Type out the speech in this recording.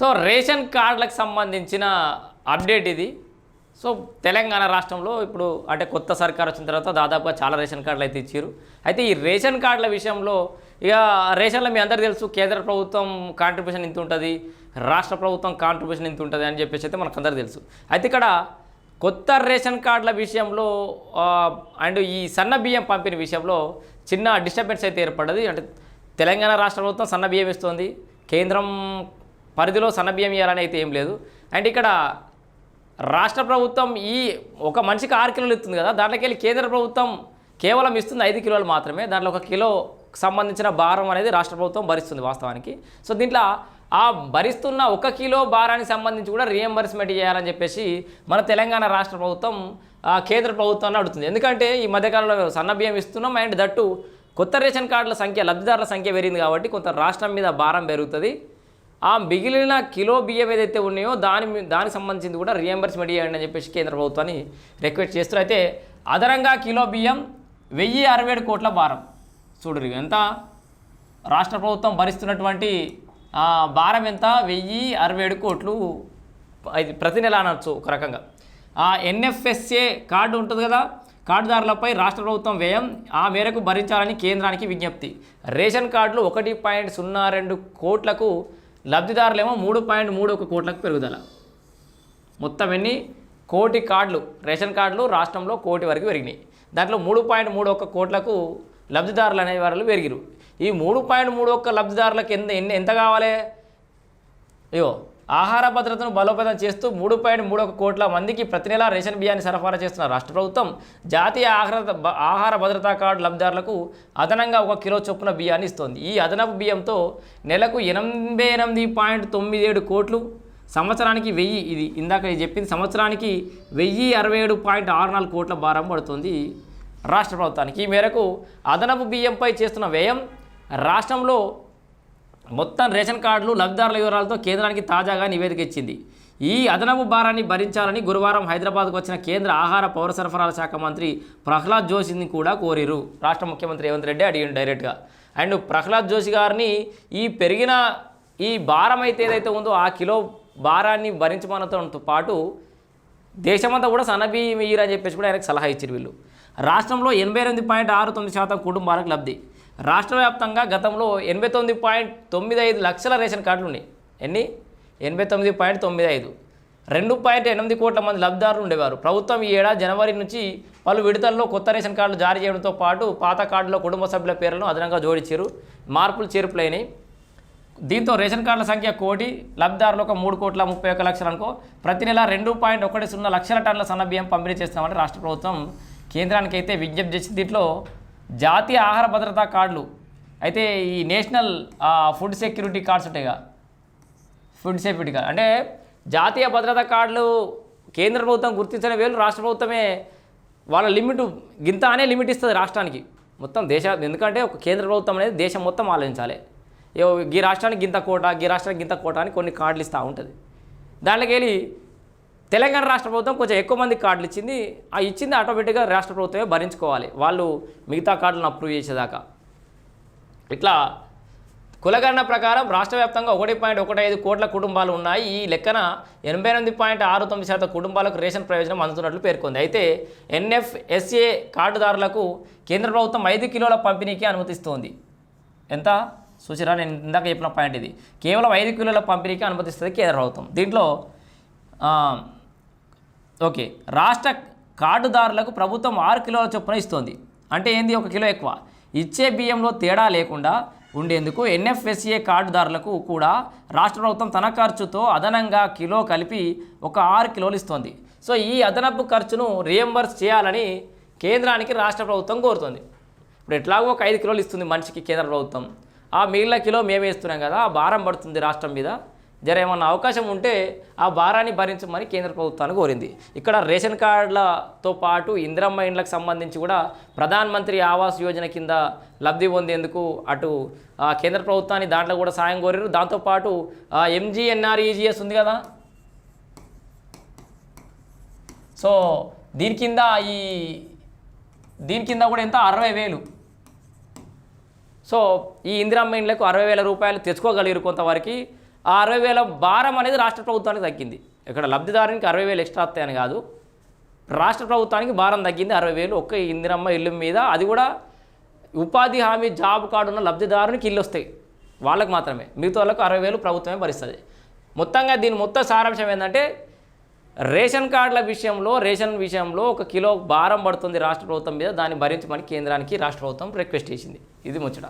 So ration కార్డులకు సంబంధించిన update ఇది. సో తెలంగాణ రాష్ట్రంలో ఇప్పుడు అంటే కొత్త సర్కార్ వచ్చిన తర్వాత దాదాపుగా చాలా రేషన్ కార్డులు అయితే ఇచ్చారు. అయితే ఈ రేషన్ కార్డుల విషయంలో ఇక రేషన్లో మీ అందరికీ తెలుసు కేంద్ర ప్రభుత్వం కాంట్రిబ్యూషన్ ఇంత ఉంటుంది రాష్ట్ర ప్రభుత్వం కాంట్రిబ్యూషన్ ఇంత ఉంటుంది అని చెప్పేసి అయితే మనకు అందరికీ తెలుసు. అయితే ఇక్కడ కొత్త రేషన్ కార్డుల విషయంలో అండ్ ఈ సన్న బియ్యం పంపిణీ విషయంలో చిన్న డిస్టర్బెన్స్ అయితే ఏర్పడ్డది. అంటే తెలంగాణ రాష్ట్ర ప్రభుత్వం సన్న బియ్యం ఇస్తుంది కేంద్రం పరిధిలో సన్న బియ్యం ఇవ్వాలని అయితే ఏం లేదు. అండ్ ఇక్కడ రాష్ట్ర ప్రభుత్వం ఈ ఒక మనిషికి ఆరు కిలోలు ఇస్తుంది కదా దాంట్లోకి వెళ్ళి కేంద్ర ప్రభుత్వం కేవలం ఇస్తుంది ఐదు కిలోలు మాత్రమే. దాంట్లో ఒక కిలో సంబంధించిన భారం అనేది రాష్ట్ర ప్రభుత్వం భరిస్తుంది వాస్తవానికి. సో దీంట్లో ఆ భరిస్తున్న ఒక కిలో భారానికి సంబంధించి కూడా రియంబర్స్మెంట్ చేయాలని చెప్పేసి మన తెలంగాణ రాష్ట్ర ప్రభుత్వం కేంద్ర ప్రభుత్వాన్ని అడుగుతుంది. ఎందుకంటే ఈ మధ్యకాలంలో సన్న బియ్యం ఇస్తున్నాం. అండ్ దట్టు కొత్త రేషన్ కార్డుల సంఖ్య లబ్ధిదారుల సంఖ్య పెరిగింది కాబట్టి కొంత రాష్ట్రం మీద భారం పెరుగుతుంది. ఆ మిగిలిన కిలో బియ్యం ఏదైతే ఉన్నాయో దాని దానికి సంబంధించింది కూడా రియంబర్స్మెంట్ ఇవ్వండి అని చెప్పేసి కేంద్ర ప్రభుత్వాన్ని రిక్వెస్ట్ చేస్తారు. అయితే అదనంగా కిలో బియ్యం వెయ్యి అరవై ఏడు కోట్ల భారం. చూడరు ఎంత? రాష్ట్ర ప్రభుత్వం భరిస్తున్నటువంటి భారం ఎంత? వెయ్యి అరవై ఏడు కోట్లు ప్రతి నెల అనొచ్చు ఒక రకంగా. ఆ ఎన్ఎఫ్ఎస్ఏ కార్డు ఉంటుంది కదా కార్డుదారులపై రాష్ట్ర ప్రభుత్వం వ్యయం ఆ మేరకు భరించాలని కేంద్రానికి విజ్ఞప్తి. రేషన్ కార్డులు ఒకటి పాయింట్ సున్నా రెండు కోట్లకు లబ్ధిదారులేమో మూడు పాయింట్ మూడు ఒక కోట్లకు పెరుగుదల. మొత్తం ఎన్ని? కోటి కార్డులు. రేషన్ కార్డులు రాష్ట్రంలో కోటి వరకు పెరిగినాయి. దాంట్లో మూడు పాయింట్ మూడు ఒక్క కోట్లకు లబ్ధిదారులు అనే వాళ్ళు పెరిగిరు. ఈ మూడు పాయింట్ మూడు ఒక్క లబ్ధిదారులకు ఎంత ఎన్ని ఎంత కావాలి? అయ్యో ఆహార భద్రతను బలోపేతం చేస్తూ మూడు పాయింట్ మూడు ఒక కోట్ల మందికి ప్రతి నెలా రేషన్ బియ్యాన్ని సరఫరా చేస్తున్న రాష్ట్ర ప్రభుత్వం జాతీయ ఆహార బ- ఆహార భద్రతా కార్డు లబ్ధిదారులకు అదనంగా ఒక కిలో చొప్పున బియ్యాన్ని ఇస్తోంది. ఈ అదనపు బియ్యంతో నెలకు ఎనభై ఎనిమిది పాయింట్ తొమ్మిది ఏడు కోట్లు సంవత్సరానికి వెయ్యి ఇది ఇందాక చెప్పింది సంవత్సరానికి వెయ్యి అరవై ఏడు పాయింట్ ఆరు నాలుగు కోట్ల భారం పడుతుంది రాష్ట్ర ప్రభుత్వానికి. ఈ మేరకు అదనపు బియ్యంపై చేస్తున్న వ్యయం రాష్ట్రంలో మొత్తం రేషన్ కార్డులు లబ్ధిదారుల వివరాలతో కేంద్రానికి తాజాగా నివేదిక ఇచ్చింది. ఈ అదనపు భారాన్ని భరించాలని గురువారం హైదరాబాద్కు వచ్చిన కేంద్ర ఆహార పౌర సరఫరాల శాఖ మంత్రి ప్రహ్లాద్ జోషిని కూడా కోరిరు. రాష్ట్ర ముఖ్యమంత్రి రేవంత్ రెడ్డి అడిగిండు డైరెక్ట్గా. అండ్ ప్రహ్లాద్ జోషి గారిని ఈ పెరిగిన ఈ భారం అయితే ఏదైతే ఉందో ఆ కిలో భారాన్ని భరించమనతో పాటు దేశమంతా కూడా సన్నబియ్యం ఇయ్యరని చెప్పేసి కూడా ఆయనకు సలహా ఇచ్చారు వీళ్ళు. రాష్ట్రంలో ఎనభై ఎనిమిది పాయింట్ ఆరు తొమ్మిది శాతం కుటుంబాలకు లబ్ధి. రాష్ట్ర వ్యాప్తంగా గతంలో ఎనభై తొమ్మిది పాయింట్ తొమ్మిది ఐదు లక్షల రేషన్ కార్డులు ఉన్నాయి. ఎన్ని? ఎనభై తొమ్మిది పాయింట్ తొమ్మిది ఐదు. రెండు పాయింట్ ఎనిమిది కోట్ల మంది లబ్ధిదారులు ఉండేవారు. ప్రభుత్వం ఈ ఏడాది జనవరి నుంచి పలు విడతల్లో కొత్త రేషన్ కార్డులు జారీ చేయడంతో పాటు పాత కార్డులో కుటుంబ సభ్యుల పేర్లను అదనంగా జోడించారు. మార్పులు చేర్పులైనవి. దీంతో రేషన్ కార్డుల సంఖ్య కోటి లబ్ధిదారులు ఒక మూడు కోట్ల ముప్పై ఒక్క లక్షలు అనుకో ప్రతి నెల రెండు పాయింట్ ఒకటి సున్నా లక్షల టన్నుల సన్న బియ్యం పంపిణీ చేస్తున్నామని రాష్ట్ర ప్రభుత్వం కేంద్రానికి అయితే విజ్ఞప్తి చేసింది. దీంట్లో జాతీయ ఆహార భద్రతా కార్డులు. అయితే ఈ నేషనల్ ఫుడ్ సెక్యూరిటీ కార్డ్స్ ఉంటాయిగా. Food safety card. అంటే జాతీయ భద్రతా కార్డులు కేంద్ర ప్రభుత్వం గుర్తించిన వేలు రాష్ట్ర ప్రభుత్వమే వాళ్ళ లిమిట్ గింత అనే లిమిట్ ఇస్తుంది రాష్ట్రానికి. మొత్తం దేశ ఎందుకంటే ఒక కేంద్ర ప్రభుత్వం అనేది దేశం మొత్తం ఆలోచించాలి. ఏ ఈ రాష్ట్రానికి గింత కోట ఈ రాష్ట్రానికి గింత కోట అని కొన్ని కార్డులు ఇస్తూ ఉంటుంది. దాంట్లోకి వెళ్ళి తెలంగాణ రాష్ట్ర ప్రభుత్వం కొంచెం ఎక్కువ మంది కార్డులు ఇచ్చింది. ఆ ఇచ్చింది ఆటోమేటిక్గా రాష్ట్ర ప్రభుత్వమే భరించుకోవాలి. వాళ్ళు మిగతా కార్డులను అప్రూవ్ చేసేదాకా. ఇట్లా కులగణన ప్రకారం రాష్ట్ర వ్యాప్తంగా ఒకటి పాయింట్ ఒకటి ఐదు కోట్ల కుటుంబాలు ఉన్నాయి. ఈ లెక్కన ఎనభై ఎనిమిది పాయింట్ ఆరు తొమ్మిది శాతం కుటుంబాలకు రేషన్ ప్రయోజనం అందుతున్నట్లు పేర్కొంది. అయితే ఎన్ఎఫ్ఎస్ఏ కార్డుదారులకు కేంద్ర ప్రభుత్వం ఐదు కిలోల పంపిణీకి అనుమతిస్తోంది. ఎంత? సుచిరా నేను ఇందాక చెప్పిన పాయింట్ ఇది. కేవలం ఐదు కిలోల పంపిణీకి అనుమతిస్తుంది కేంద్ర ప్రభుత్వం. దీంట్లో ఓకే. రాష్ట్ర కార్డుదారులకు ప్రభుత్వం ఆరు కిలోల చొప్పున ఇస్తోంది. అంటే ఏంది ఒక కిలో ఎక్కువ? ఇచ్చే బియ్యంలో తేడా లేకుండా ఉండేందుకు ఎన్ఎఫ్ఎస్ఏ కార్డుదారులకు కూడా రాష్ట్ర ప్రభుత్వం తన ఖర్చుతో అదనంగా కిలో కలిపి ఒక ఆరు కిలోలు ఇస్తోంది. సో ఈ అదనపు ఖర్చును రియంబర్స్ చేయాలని కేంద్రానికి రాష్ట్ర ప్రభుత్వం కోరుతుంది. ఇప్పుడు ఎట్లాగో ఒక ఐదు కిలోలు ఇస్తుంది మనిషికి కేంద్ర ప్రభుత్వం. ఆ మిగిలిన కిలో మేము వేస్తున్నాం కదా ఆ భారం పడుతుంది రాష్ట్రం మీద. జర ఏమన్నా అవకాశం ఉంటే ఆ భారాన్ని భరించమని కేంద్ర ప్రభుత్వాన్ని కోరింది. ఇక్కడ రేషన్ కార్డులతో పాటు ఇందిరమ్మ ఇండ్లకు సంబంధించి కూడా ప్రధాన మంత్రి ఆవాస్ యోజన కింద లబ్ధి పొందేందుకు అటు కేంద్ర ప్రభుత్వాన్ని దాంట్లో కూడా సాయం కోరారు. దాంతోపాటు ఎంజీఎన్ఆర్ఈజీఎస్ ఉంది కదా? సో దీని కింద ఈ దీని కింద కూడా ఎంత? అరవై వేలు. సో ఈ ఇందిరమ్మ ఇండ్లకు అరవై వేల రూపాయలు తెచ్చుకోగలిగారు కొంతవరకు. ఆ అరవై వేల భారం అనేది రాష్ట్ర ప్రభుత్వానికి తగ్గింది. ఇక్కడ లబ్ధిదారునికి అరవై వేలు ఎక్స్ట్రా వస్తాయని కాదు. రాష్ట్ర ప్రభుత్వానికి భారం తగ్గింది అరవై వేలు. ఒక్క ఇందిరమ్మ ఇల్లు మీద అది కూడా ఉపాధి హామీ జాబ్ కార్డు ఉన్న లబ్ధిదారునికి ఇల్లు వస్తాయి. వాళ్ళకి మాత్రమే. మిగతా వాళ్ళకు అరవై వేలు ప్రభుత్వమే భరిస్తుంది. మొత్తంగా దీని మొత్తం సారాంశం ఏంటంటే రేషన్ కార్డుల విషయంలో రేషన్ విషయంలో ఒక కిలో భారం పడుతుంది రాష్ట్ర ప్రభుత్వం మీద. దాన్ని భరించమని కేంద్రానికి రాష్ట్ర ప్రభుత్వం రిక్వెస్ట్ చేసింది. ఇది ముచ్చట.